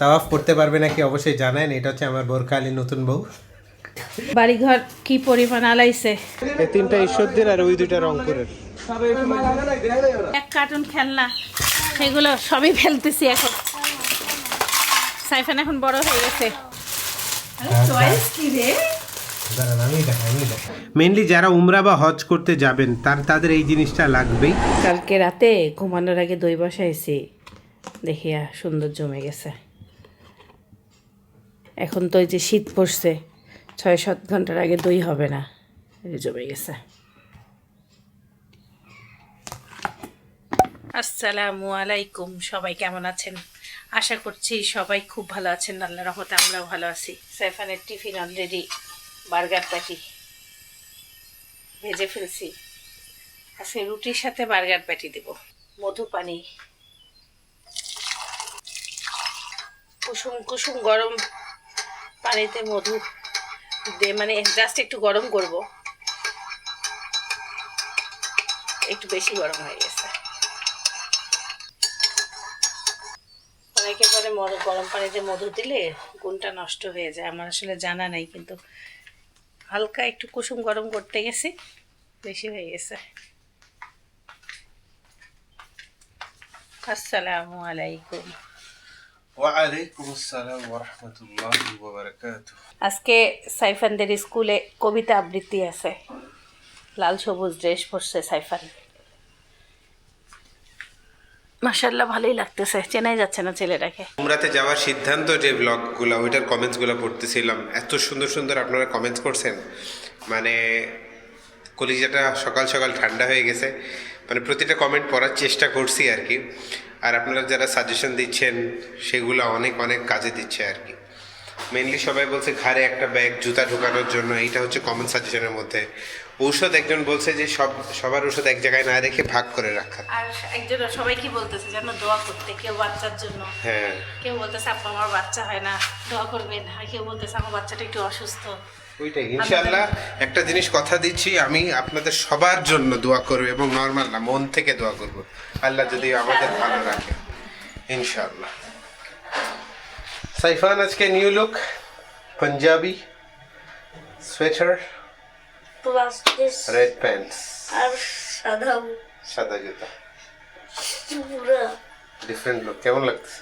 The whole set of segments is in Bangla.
তাওয়াফ করতে পারবে নাকি অবশ্যই জানান এটা হচ্ছে আমার বোরখা আলী নতুন বউ। বাড়িঘর কি পরিমাণ আলাইছে? এই তিনটা ঈশ্বরদের আর ওই দুইটা রংপুরের। এক কার্টুন খেলনা সেগুলো সবই ফেলতেছি এখন। সাইফান এখন বড় হয়ে গেছে। মেনলি যারা উমরা বা হজ করতে যাবেন তার তাদের এই জিনিসটা লাগবেই। কালকে রাতে ঘুমানোর আগে দই বসাইছি। দেখিয়া সুন্দর জমে গেছে। এখন তো ওই যে শীত পড়ছে, ছয় সাত ঘণ্টার আগে দই হবে না জমে গেছে। আসসালামু আলাইকুম, সবাই কেমন আছেন? আশা করছি সবাই খুব ভালো আছেন আল্লাহ রহমতে আমরাও ভালো আছি। সাইফানের টিফিন অলরেডি বার্গার প্যাটি ভেজে ফেলছি। আজকে রুটির সাথে বার্গার প্যাটি দেব, মধু পানি। কুসুম কুসুম গরম পানিতে মধু মানে জাস্ট একটু গরম করব। একটু বেশি গরম হয়ে গেছে। অনেকে বলে মধু- গরম পানিতে মধু দিলে গুণটা নষ্ট হয়ে যায়, আমার আসলে জানা নাই, কিন্তু হালকা একটু কুসুম গরম করতে গেছি, বেশি হয়ে গেছে। আসসালামু আলাইকুম ওয়ালাইকুম আসসালাম ওরহমতুল্লাহ ওবরাকাতুহ আজকে সাইফানদের স্কুলে কবিতা আবৃত্তি আছে। লাল সবুজ ড্রেস পরছে সাইফান। মাসাল্লাহ ভালোই লাগতেছে। চেনাই যাচ্ছে না ছেলেটাকে। উমরাতে যাওয়ার সিদ্ধান্ত যে ব্লগগুলো ওইটার কমেন্টসগুলো পড়তেছিলাম এত সুন্দর সুন্দর আপনারা কমেন্টস করছেন। মানে কলিজাটা সকাল সকাল ঠান্ডা হয়ে গেছে। মানে প্রতিটা কমেন্ট পড়ার চেষ্টা করছি আর কি। আর আপনারা যারা সাজেশন দিচ্ছেন সেগুলো অনেক অনেক কাজে দিচ্ছে আর কি। মেনলি সবাই বলছে ঘাড়ে একটা ব্যাগ জুতা ঢোকানোর জন্য এইটা হচ্ছে কমন সাজেশনের মধ্যে। ঔষধ একজন বলছে যে সব সবার ওষুধ এক জায়গায় না রেখে ভাগ করে রাখা। আর একজন সবাই কি বলতেছে যেন দোয়া করতে কেউ বাচ্চার জন্য। হ্যাঁ। কেউ বলতেছে আপা আমার বাচ্চা হয় না দোয়া করবেন। আর কেউ বলতেছে আমার বাচ্চাটা একটু অসুস্থ। ওইটাই ইনশাআল্লাহ। একটা জিনিস কথা দিচ্ছি আমি আপনাদের সবার জন্য দোয়া করব এবং নর্মাল না মন থেকে দোয়া করব। আল্লাহ যদি আমাদের ভালো রাখে ইনশাআল্লাহ সাইফান আজকে new look punjabi sweater plus this red pants আর সাদা সাদা জুতা পুরা ডিফারেন্ট লুক কেমন লাগতেছে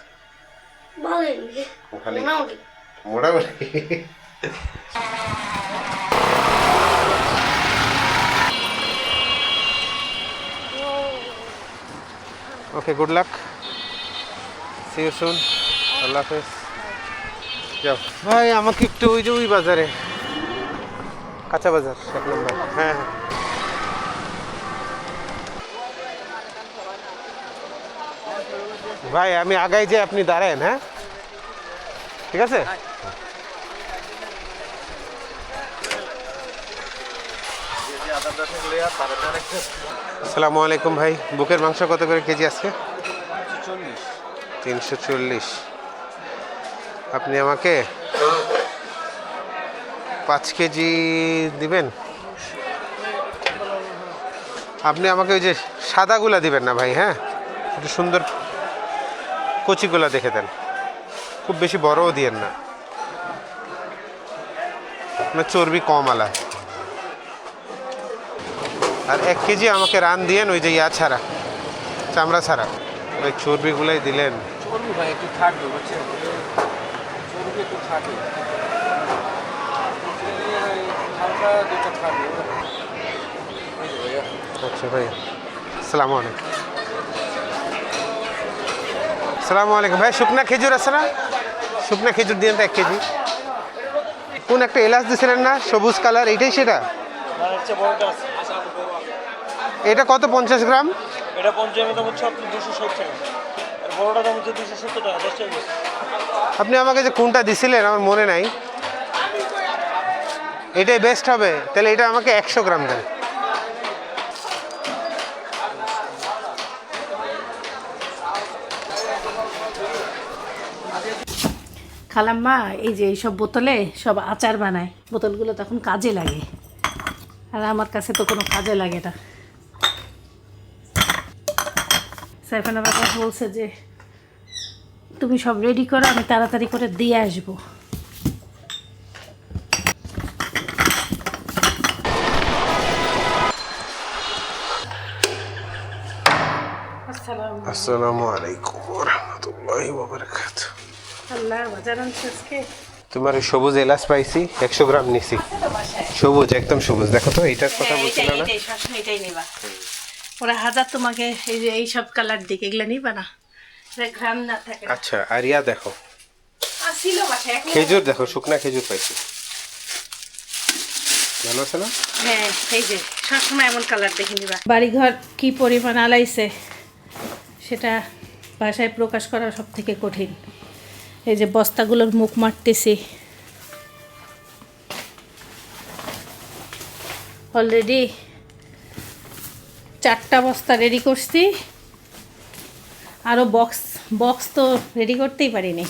ভালোই ভালোই। মোটামুটি মোটামুটি okay good luck see you soon আল্লাহ হাফেজ যাও ভাই আমাকে একটু ওই যে ওই বাজারে। কাঁচা বাজার। এক নম্বর। হ্যাঁ হ্যাঁ। ভাই আমি আগাই যে আপনি দাঁড়ান হ্যাঁ? ঠিক আছে? আসসালামু আলাইকুম ভাই। বুকের মাংস কত করে কেজি আজকে তিনশো চল্লিশ। আপনি আমাকে পাঁচ কেজি দিবেন? আপনি আমাকে ওই যে সাদাগুলা দিবেন না ভাই হ্যাঁ? একটু সুন্দর কচিগুলা দেখে দেন। খুব বেশি বড়ও দিয়েন না। চর্বি কম আলা আর এক কেজি আমাকে রান দিয়েন ওই যে ইয়া ছাড়া চামড়া ছাড়া। ওই চর্বিগুলাই দিলেন। চর্বি ভাই একটু থাকবে বুঝছেন? চর্বি একটু থাকবে হালকা দুটো থাকবে এই যে ভাইয়া আচ্ছা ভাই আসসালামু আলাইকুম। আসসালামু আলাইকুম। ভাই শুকনা খেজুর আছে না? শুকনা খেজুর দিয়ে তো এক কেজি। কোন একটা এলাচ দিয়েছিলেন না? সবুজ কালার এইটাই সেটা আর হচ্ছে বড়টা আছে এটা কত? পঞ্চাশ গ্রাম? এটা দাম হচ্ছে দুশো আর বড়টা দাম হচ্ছে দুশো সত্তর টাকা দশ টাকা আপনি আমাকে যে কোনটা দিছিলেন আমার মনে নাই। এটাই বেস্ট হবে। তাহলে এটা আমাকে একশো গ্রাম দেন। খালাম্মা এই যে এইসব বোতলে সব আচার বানায় বোতলগুলো তখন কাজে লাগে। আর আমার কাছে তো কোনো কাজে লাগে না। সাইফান আমার বলছে যে তুমি সব রেডি করো আমি তাড়াতাড়ি করে দিয়ে আসব। আসসালামু আলাইকুম রহমতুল্লাহি বাজার আজকে তোমার সবুজ এলাচ পাইছি একশো গ্রাম নিছি। সবুজ একদম সবুজ। দেখো তো এইটার কথা হ্যাঁ, বলছিল এটাই না ওরা হাজার তোমাকে এই যে এইসব কালার দিকে এগুলো নিবা না। এটা না থাকে। আচ্ছা আর ইয়া দেখো ছিল খেজুর দেখো শুকনা খেজুর পাইছি। ভালো আছে না? হ্যাঁ এই যে সবসময় এমন কালার দেখে নিবা। বাড়িঘর কি পরিমাণ আলাইছে সেটা ভাষায় প্রকাশ করা সব থেকে কঠিন। এই যে বস্তাগুলোর মুখ মারতেছি। অলরেডি চারটা বস্তা রেডি করছি। আরও বক্স বক্স তো রেডি করতেই পারিনি।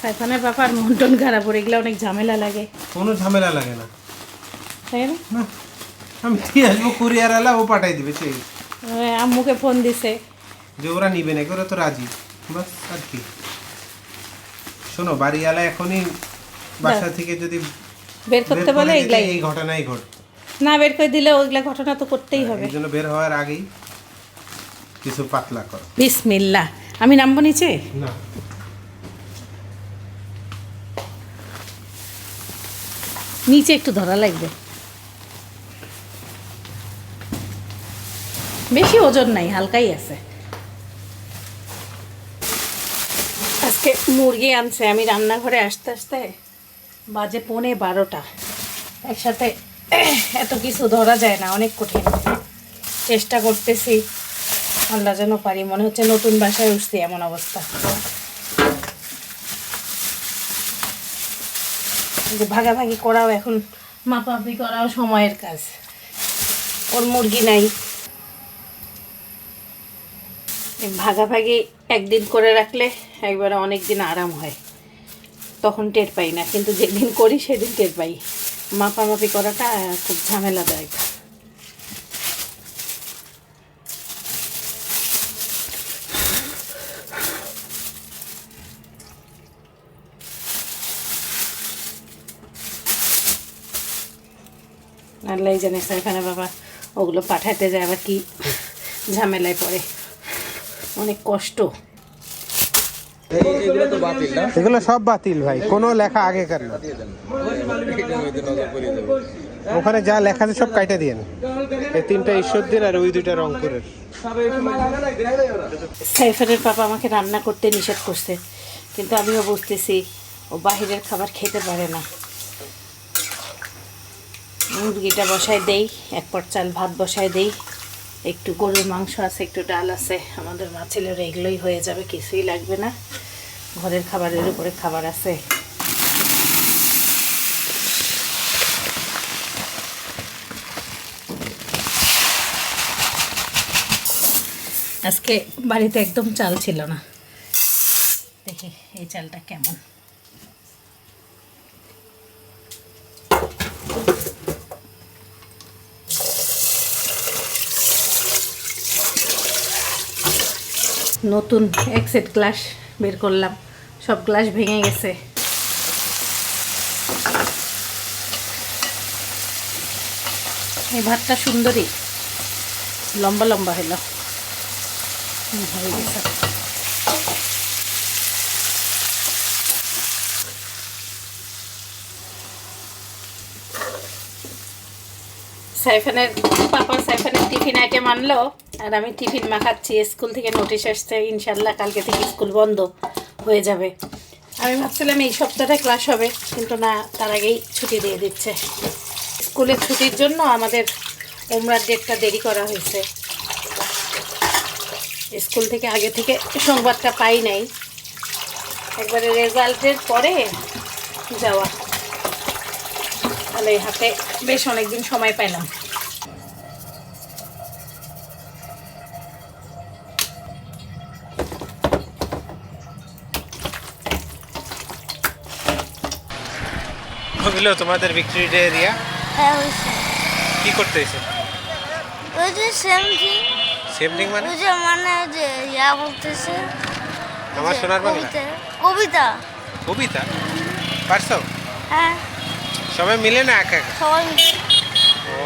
সাইফানের ব্যাপার মন্টন খারাপ পড়ে এগুলো অনেক ঝামেলা লাগে। কোনো ঝামেলা লাগে না। তাই না? না আমি দিয়ে আসব কুরিয়ার আলা ও পাঠাই দিবে সেই। ওই আম্মুকে ফোন দিছে। যে ওরা নিবে না ওরা তো রাজি। বাস আর কি। শোনো বাড়িওয়ালা এখনই বাসা থেকে যদি বের করতে বলে এই ঘটনাই ঘট। না বের করে দিলে ওইগুলা ঘটনা তো করতেই হবে। এই জন্য বের হওয়ার আগেই কিছু পাতলা করো। বিসমিল্লা আমি নামবো নিচে? না। নিচে একটু ধরা লাগবে। বেশি ওজন নাই হালকাই আছে। আজকে মুরগি আনছে আমি রান্নাঘরে আসতে আসতে বাজে পৌনে বারোটা। একসাথে এত কিছু ধরা যায় না, অনেক কঠিন। চেষ্টা করতেছি, আল্লাহ যেন পারি। মনে হচ্ছে নতুন বাসায় উঠছি এমন অবস্থা। ভাগাভাগি করাও এখন, মাপামাপি করাও সময়ের কাজ। ওর মুরগি নাই। ভাগাভাগি একদিন করে রাখলে একবারে অনেক দিন আরাম হয়। তখন টের পাই না, কিন্তু যেদিন করি সেদিন টের পাই। মাপামাপি করাটা খুব ঝামেলাদায়ক। আল্লাহ জানে এখানে বাবা, ওগুলো পাঠাতে যায় আবার কি ঝামেলায় পড়ে। অনেক কষ্ট। এগুলো সব বাতিল ভাই কোনো লেখা আগেকার না। ওখানে যা লেখা আছে সব কাইটা দিয়ে এই তিনটা ঈশ্বরদের আর ওই দুইটা রংপুরের। সাইফারের পাপা আমাকে রান্না করতে নিষেধ করছে কিন্তু আমিও বুঝতেছি ও বাহিরের খাবার খেতে পারে না। মুরগিটা বসায় দেই এক পট চাল ভাত বসায় দেই একটু গরুর মাংস আছে, একটু ডাল আছে, আমাদের মা ছেলেরা এগুলোই হয়ে যাবে, কিছুই লাগবে না। ঘরের খাবারের উপরে খাবার আছে। আজকে বাড়িতে একদম চাল ছিল না। দেখি এই চালটা কেমন। নতুন এক সেট গ্লাস বের করলাম। সব গ্লাস ভেঙে গেছে। এই ভাতটা সুন্দরী। লম্বা লম্বা হলো। সাইফানের পাপা সাইফানের টিফিন আইটেম আনলো। আর আমি টিফিন মাখাচ্ছি, স্কুল থেকে নোটিশ আসছে, ইনশাল্লাহ কালকে থেকে স্কুল বন্ধ হয়ে যাবে। আমি ভাবছিলাম এই সপ্তাহটা ক্লাস হবে, কিন্তু না, তার আগেই ছুটি দিয়ে দিচ্ছে। স্কুলের ছুটির জন্য আমাদের উমরার ডেটটা দেরি করা হয়েছে। স্কুল থেকে আগে থেকে সংবাদটা পাই নাই। একবারে রেজাল্টের পরে যাওয়া। তাহলে হাতে বেশ অনেকদিন সময় পেলাম। হইল তোমাদের বিক্রি ডে এরিয়া হ্যাঁ হয়েছে কি করতে হয়েছে? ওই যে সেম থিং সেম থিং মানে? ওই যে মানে যে ইয়া বলতেছে আমার সোনার বাংলা। কবিতা কবিতা। কবিতা? পারছ? হ্যাঁ। সবাই মিলে না একা একা? সবাই মিলে। ও।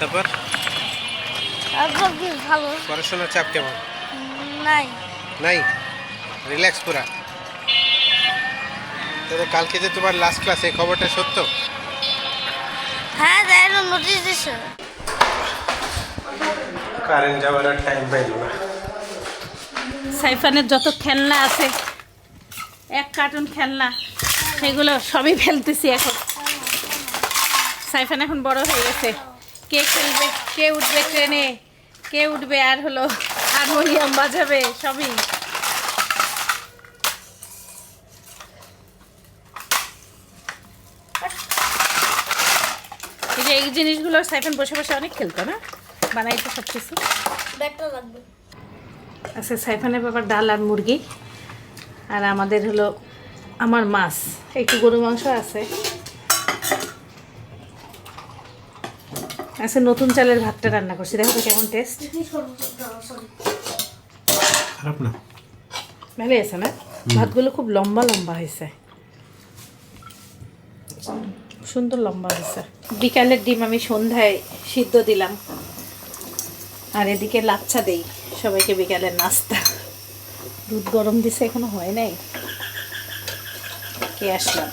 তারপর? ভালো। পড়াশোনার চাপ কেমন? নাই। নাই? রিল্যাক্স পুরা? তবে কালকে যে তোমার লাস্ট ক্লাস এই খবরটা সত্য? হ্যাঁ তাই নোটিশ দিছে। কারেন্ট যাওয়ার আর টাইম পাইল না। সাইফানের যত খেলনা আছে এক কার্টুন খেলনা সেগুলো সবই ফেলতেছি এখন। সাইফান এখন বড় হয়ে গেছে। কে খেলবে কে উঠবে ট্রেনে কে উঠবে আর হলো হারমোনিয়াম বাজাবে সবই। যে এই জিনিসগুলো সাইফান বসে বসে অনেক খেলতো না? বানাইতো সব কিছু আচ্ছা সাইফানের ব্যাপার ডাল আর মুরগি। আর আমাদের হলো আমার মাছ। একটু গরু মাংস আছে। আচ্ছা নতুন চালের ভাতটা রান্না করছি। দেখো তো কেমন টেস্ট খারাপ না। ভালো আছে না? ভাতগুলো খুব লম্বা লম্বা হয়েছে। সুন্দর লম্বা হয়েছে বিকালের ডিম আমি সন্ধ্যায় সিদ্ধ দিলাম। আর এদিকে লাচ্ছা দেই সবাইকে বিকালের নাস্তা। দুধ গরম দিছে এখনও হয় নাই। কে আসলাম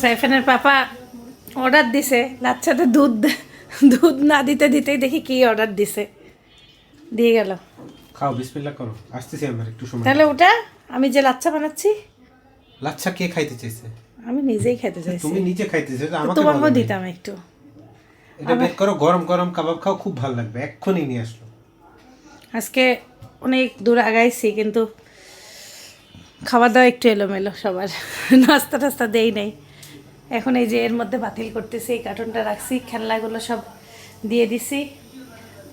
সাইফানের পাপা অর্ডার দিছে লাচ্ছাতে দুধ দুধ না দিতে দিতেই দেখি কি অর্ডার দিছে। দিয়ে গেল। খাও বিসমিল্লাহ করো। আসতেছি আমার একটু সময় তাহলে ওটা আমি যে লাচ্ছা বানাচ্ছি। লাচ্ছা কে খাইতে চাইছে? আমি নিজেই খেতে চাইছি। তুমি নিজে খাইতে চাইছো আমাকে বলো নাই। দিতাম একটু। এটা বের করো গরম গরম কাবাব খাও খুব ভালো লাগবে এক্ষুনি নিয়ে আসলো। আজকে অনেক দূর আগাইছি কিন্তু খাওয়া দাওয়া একটু এলোমেলো সবার। নাস্তা টাস্তা দেই নাই। এখন এই যে এর মধ্যে বাতিল করতেছি এই কার্টুনটা রাখছি খেলনাগুলো সব দিয়ে দিছি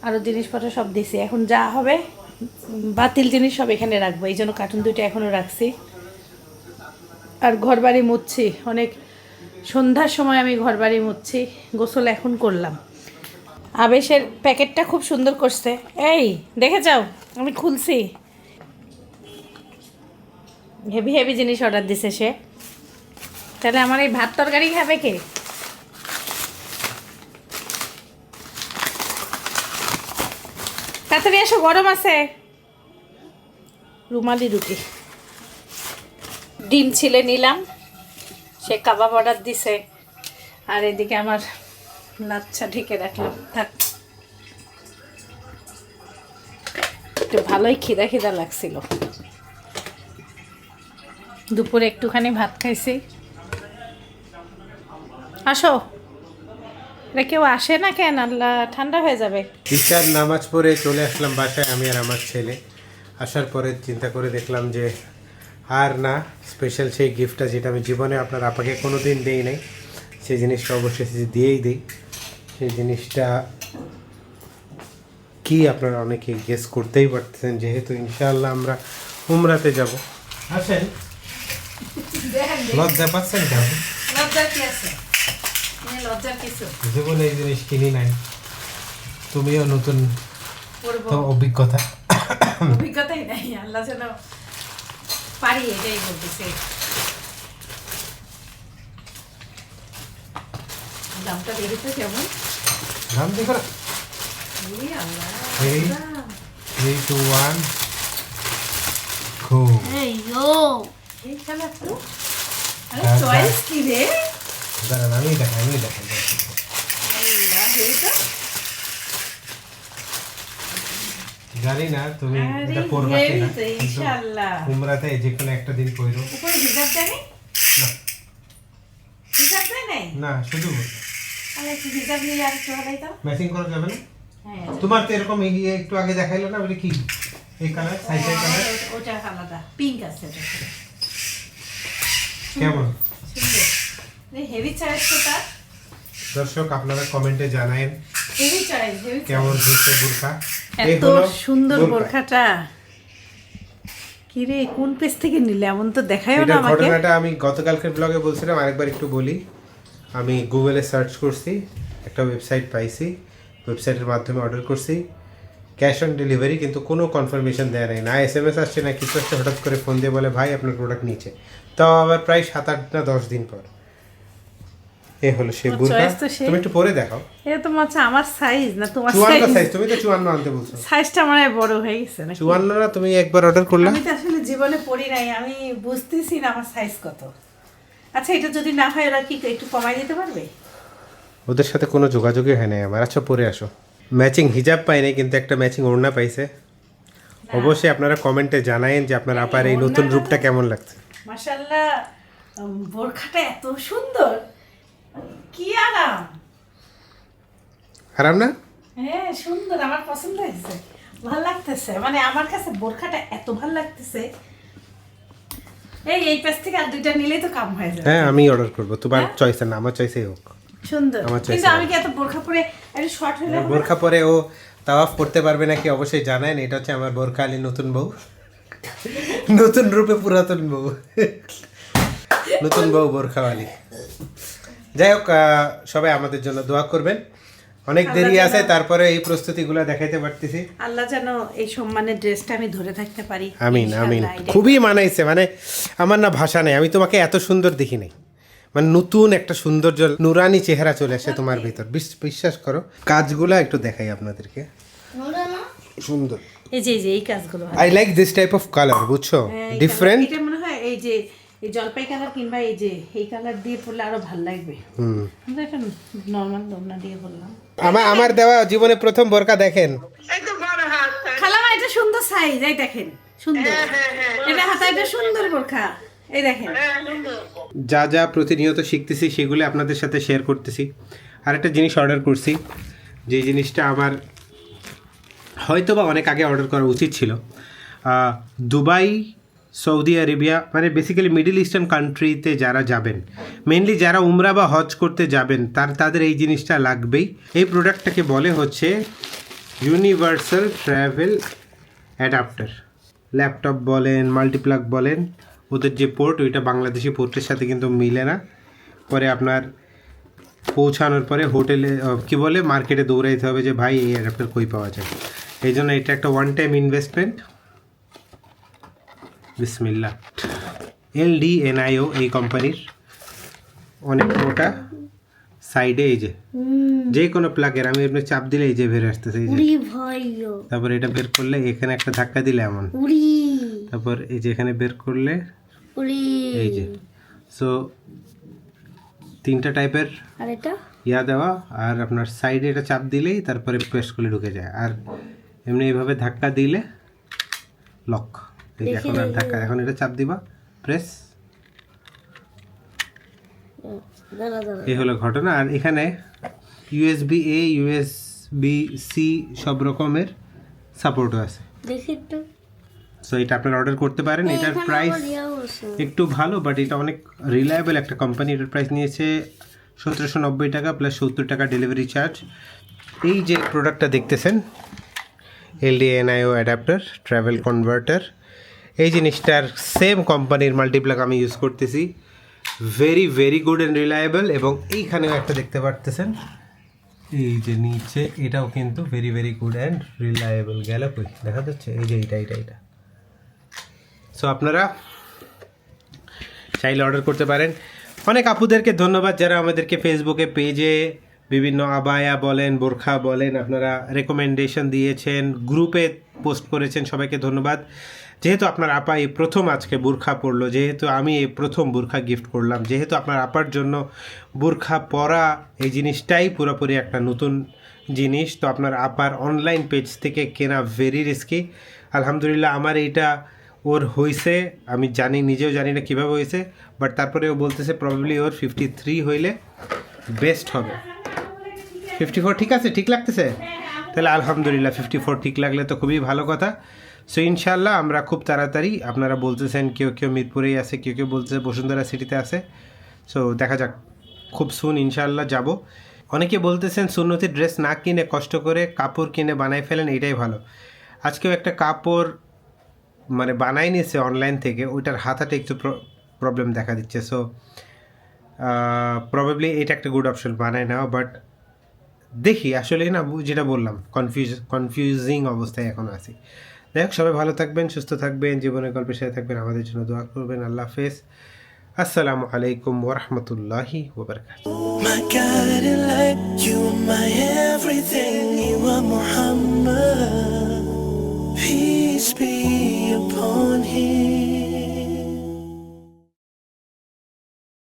আরও জিনিসপত্র সব দিছি। এখন যা হবে বাতিল জিনিস সব এখানে রাখব এই জন্য কার্টুন দুইটা এখনও রাখছি। আর ঘর বাড়ি মুছছি অনেক সন্ধ্যার সময় আমি ঘর বাড়ি মুছছি গোসল এখন করলাম। আবেশের প্যাকেটটা খুব সুন্দর করছে। এই, দেখে যাও, আমি খুলছি। হেভি হেভি জিনিস অর্ডার দিছে সে। তাহলে আমার এই ভাত তরকারি খাবে কে? তাড়াতাড়ি এসো, গরম আছে। রুমালি রুটি। ডিম ছিলে নিলাম। সে কাবাব অর্ডার দিছে। আর এদিকে আমার লাচ্ছা ঢেকে রাখলাম। থাক। একটু ভালোই খিদা খিদা লাগছিল। দুপুরে একটুখানি ভাত খাইছি। আসো। এটা কেউ আসে না কেন? আল্লাহ, ঠান্ডা হয়ে যাবে। ইশার নামাজ পড়ে চলে আসলাম বাসায়, আমি আর আমার ছেলে। আসার পরে চিন্তা করে দেখলাম যে আর না স্পেশাল সেই গিফটটা যেটা আমি জীবনে আপনার আপাকে কোনো দিন দিই নাই সেই জিনিসটা অবশ্যই দিয়েই দিই সেই জিনিসটা কি আপনারা অনেকে গেস করতেই পারতেছেন যেহেতু ইনশাআল্লাহ আমরা উমরাতে যাব। আসেন। লজ্জা পাচ্ছেন কেন? লজ্জার কি আছে? লজ্জার কিছু? জীবনে এই জিনিস কিনি নাই। তুমিও নতুন অভিজ্ঞতা। অভিজ্ঞতাই নাই আল্লাহ যেন পারি এটাই বলতেছে। দামটা দেখেছ কেমন? নাম দেখো। না এই আল্লাহ থ্রি থ্রি টু ওয়ান খুব এই খেলা তো। আরে হ্যাঁ, চয়েস কি রে? দাঁড়ান আমি দেখাই আমি দেখাই আল্লাহ এইটা জানি না তুমি এটা কিনা। ইনশাআল্লাহ উমরাতে যে কোনো একটা দিন পড়ো উপরে হিজাব দেয় না। হিজাব নাই? না শুধু আরে হিজাব নিয়ে আর হালাই দাও ম্যাচিং করা যাবে না? হ্যাঁ তোমার তো এরকম এগিয়ে একটু আগে দেখাইলো না বলে কি? এই কালার সাইকেল কালার? ওটা আলাদা। পিঙ্ক আছে কেমন? হেভি চয়েস তো তার। দর্শক আপনারা কমেন্টে জানায়েন। হেভি চয়েস হেভি কেমন হয়েছে বোরকা এত সুন্দর বোরখাটা। কি রে কোন পেজ থেকে নিলে? এমন তো দেখায়ও না আমাকে। ঘটনাটা আমি গতকালকের ব্লগে বলছিলাম আরেকবার একটু বলি। আমি গুগলে সার্চ করছি একটা ওয়েবসাইট পাইছি ওয়েবসাইটের মাধ্যমে অর্ডার করছি। ক্যাশ অন ডেলিভারি কিন্তু কোনো কনফার্মেশন দেয় নাই। না এস এম এস আসছে না কিছু একটা হঠাৎ করে ফোন দিয়ে বলে ভাই আপনার প্রোডাক্ট নিচে। তাও আবার প্রায় সাত আট না দশ দিন পর। এ হলো সে ওর বুরকা সেই। তুমি একটু পরে দেখাও। এটা তো হচ্ছে আমার সাইজ না তোমার চুয়ান্ন সাইজ সাইজ তুমি তো চুয়ান্ন আনতে বলছো। সাইজটা মানে বড় হয়ে গেছে না চুয়ান্ন না তুমি একবার অর্ডার করলা। আমি তো আসলে জীবনে পড়ি নাই আমি বুঝতেছি না আমার সাইজ কত। আচ্ছা এটা যদি না হয় ওরা কি একটু কমাই দিতে পারবে? ওদের সাথে কোনো যোগাযোগই হয় নাই আমার। আচ্ছা পরে আসো। ম্যাচিং হিজাব পাই নাই কিন্তু একটা ম্যাচিং ওড়না পাইছে। অবশ্যই আপনারা কমেন্টে জানায়েন যে আপনার আপার এই নতুন রূপটা কেমন লাগছে। মাশাল্লাহ উম, বোরখাটা এত সুন্দর। কি আরাম? আরাম না? হ্যাঁ সুন্দর আমার পছন্দ হয়েছে। ভালো লাগতেছে। মানে আমার কাছে বোরখাটা এত ভালো লাগতেছে। এই এই থেকে আর দুইটা নিলেই তো কাম হয়ে যাবে। হ্যাঁ আমি অর্ডার করব। তোমার চয়েসে না আমার চয়েসেই হোক। সুন্দর। আমার কিন্তু আমি কি এত বোরখা পরে একটু শর্ট হলে বোরখা পরে ও তাওয়াফ করতে পারবে নাকি অবশ্যই জানান। এটা হচ্ছে আমার বোরখা আলী নতুন বউ। নতুন রূপে পুরাতন বউ। নতুন বউ বোরখাওয়ালি। যাই হোক সবাই আমাদের জন্য দোয়া করবেন। অনেক দেরি আছে তারপরে এই প্রস্তুতিগুলো দেখাইতে পারতেছি। আল্লাহ যেন এই সম্মানের ড্রেসটা আমি ধরে থাকতে পারি। আমিন আমিন। খুবই মানাইছে মানে আমার না ভাষা নেই আমি তোমাকে এত সুন্দর দেখি নাই। মানে নতুন একটা সৌন্দর্য নুরানি চেহারা চলে আসে তোমার ভিতর। বিশ- বিশ্বাস করো কাজগুলো একটু দেখাই আপনাদেরকে। সুন্দর। এই যে এই কাজগুলো। I like this type of colour বুঝছ? হ্যাঁ, ডিফারেন্ট এটা মনে হয় এই যে এই জলপাই কালার কিংবা এই যে এই কালার দিয়ে পরলে আরও ভালো লাগবে। হুম। আমরা একটা নর্মাল দোলনা দিয়ে বললাম আমার আমার দেওয়া জীবনে প্রথম বোরকা দেখেন। খালামা এটা সুন্দর সাইজ এই দেখেন সুন্দর। এটা হাতা এটা সুন্দর বোরখা এই দেখেন। যা যা প্রতিনিয়ত শিখতেছি সেগুলো আপনাদের সাথে শেয়ার করতেছি। আর একটা জিনিস অর্ডার করছি যে জিনিসটা আমার হয়তো বা অনেক আগে অর্ডার করা উচিত ছিল। দুবাই সৌদি আরেবিয়া মানে বেসিক্যালি মিডল ইস্টার্ন কান্ট্রিতে যারা যাবেন মেনলি যারা উমরা বা হজ করতে যাবেন, তার, তাদের এই জিনিসটা লাগবেই। এই প্রোডাক্টটাকে বলে হচ্ছে ইউনিভার্সাল ট্র্যাভেল অ্যাডাপ্টার ল্যাপটপ বলেন মাল্টিপ্লাগ বলেন, ওদের যে পোর্ট ওইটা বাংলাদেশি পোর্টের সাথে কিন্তু মিলে না। পরে আপনার পৌঁছানোর পরে হোটেলে কি বলে, মার্কেটে দৌড়াইতে হবে যে, ভাই, এই অ্যাডাপ্টার কই পাওয়া যায় এই জন্য এটা একটা ওয়ান টাইম ইনভেস্টমেন্ট বিসমিল্লা। এল ডি এনআইও এই কোম্পানির অনেক মোটা সাইডে এই যে যে কোনো প্লাগের আমি এমনি চাপ দিলে এই যে বের আসতেছে এই যে। তারপর এটা বের করলে এখানে একটা ধাক্কা দিলে এমন। তারপর এই যে এখানে বের করলে এই যে। সো তিনটা টাইপের ইয়া দেওয়া আর আপনার সাইডে এটা চাপ দিলেই তারপরে প্রেস করলে ঢুকে যায়। আর এমনি এইভাবে ধাক্কা দিলে লক এই যে এখন আর ধাক্কা এখন এটা চাপ দিবা। প্রেস এই হলো ঘটনা। আর এখানে ইউএসবি এ ইউএসবি সি সব রকমের সাপোর্টও আছে। সো এটা আপনারা অর্ডার করতে পারেন। এটার প্রাইস একটু ভালো বাট এটা অনেক রিলায়েবল একটা কোম্পানি এটার প্রাইস নিয়েছে সতেরোশো নব্বই টাকা প্লাস সত্তর টাকা ডেলিভারি চার্জ এই যে প্রোডাক্টটা দেখতেছেন এলডিএনআইও অ্যাডাপ্টার ট্রাভেল কনভার্টার এই জিনিসটার সেম কোম্পানির মাল্টিপ্লাক আমি ইউজ করতেছি। Very very good and reliable এবং এইখানেও একটা দেখতে পারতেছেন। এই যে নিচে, এটাও কিন্তু very very good and reliable গেল কই? দেখা যাচ্ছে, এই যে এইটা এইটা এইটা। সো আপনারা চাইলে অর্ডার করতে পারেন। অনেক আপুদেরকে ধন্যবাদ যারা আমাদেরকে ফেসবুকে পেজে বিভিন্ন আবায়া বলেন, বোরখা বলেন, আপনারা রেকমেন্ডেশন দিয়েছেন গ্রুপে পোস্ট করেছেন, সবাইকে ধন্যবাদ। যেহেতু আপনার আপা এই প্রথম আজকে বোরখা পরলো যেহেতু আমি এই প্রথম বোরখা গিফট করলাম যেহেতু আপনার আপার জন্য বোরখা পরা এই জিনিসটাই পুরোপুরি একটা নতুন জিনিস তো আপনার আপার অনলাইন পেজ থেকে কেনা ভেরি রিস্কি আলহামদুলিল্লাহ আমার এইটা ওর হয়েছে আমি জানি নিজেও জানি না কীভাবে হয়েছে বাট তারপরে ও বলতেছে প্রবাবলি ওর ফিফটি থ্রি হইলে বেস্ট হবে। ফিফটি ফোর ঠিক আছে ঠিক লাগতেছে? তাহলে আলহামদুলিল্লাহ ফিফটি ফোর ঠিক লাগলে তো খুবই ভালো কথা। সো ইনশাল্লাহ আমরা খুব তাড়াতাড়ি, আপনারা বলতেছেন কেউ কেউ মিরপুরেই আছে, কেউ কেউ বলতেছে বসুন্ধরা সিটিতে আছে। সো দেখা যাক, খুব সুন ইনশাল্লাহ যাব। অনেকে বলতেছেন সুন্নতির ড্রেস না কিনে কষ্ট করে কাপড় কিনে বানাই ফেলেন এটাই ভালো। আজকেও একটা কাপড় মানে বানাই নিয়েছে অনলাইন থেকে, ওইটার হাতাটা একটু প্রবলেম দেখা দিচ্ছে। সো প্রবাবলি এটা একটা গুড অপশন বানায় নেওয়া বাট দেখি আসলে না, যেটা বললাম কনফিউজ কনফিউজিং অবস্থায় এখন আছি। যাই হোক সবাই ভালো থাকবেন, সুস্থ থাকবেন, জীবনের গল্পের সাথে থাকবেন, আমাদের জন্য দোয়া করবেন, আল্লাহ হাফেজ আসসালামু আলাইকুম ওরহমতুল্লাহি. Peace be upon him.